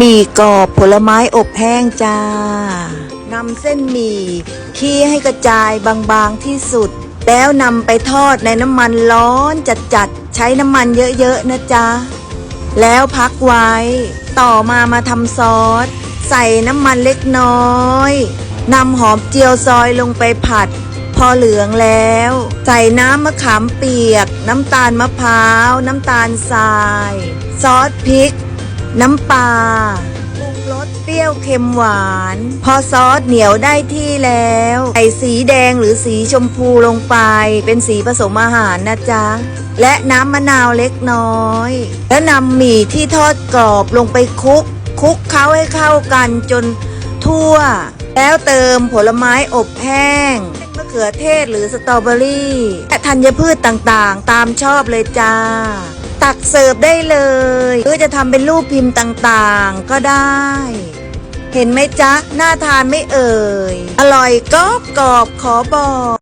มี่กรอบผลไม้อบแห้งจ้านำเส้นหมี่คี้ให้กระจายบางๆที่สุด แล้วนำไปทอดในน้ำมันร้อนจัดๆ ใช้น้ำมันเยอะๆนะจ๊ะ แล้วพักไว้ ต่อมามาทำซอส ใส่น้ำมันเล็กน้อยนำหอมเจียวซอยลงไปผัด พอเหลืองแล้ว ใส่น้ำมะขามเปียก น้ำตาลมะพร้าว น้ำตาลทราย ซอสพริก น้ำปลาปรุงรสเปรี้ยวเค็มหวาน พอซอสเหนียวได้ที่แล้ว ใส่สีแดงหรือสีชมพูลงไป เป็นสีผสมอาหารนะจ๊ะ และน้ำมะนาวเล็กน้อย แล้วนำหมี่ที่ทอดกรอบลงไปคลุกคลุกเคล้าให้เข้ากันจนทั่ว แล้วเติมผลไม้อบแห้งมะเขือเทศหรือสตรอเบอรี่และธัญพืชต่างๆ ตามชอบเลยจ้า เสิร์ฟได้เลย หรือจะทำเป็นรูปพิมพ์ต่างๆ ก็ได้ เห็นไหมจ๊ะ น่าทานไม่เอ่ย อร่อยกรอบกรอบขอบอก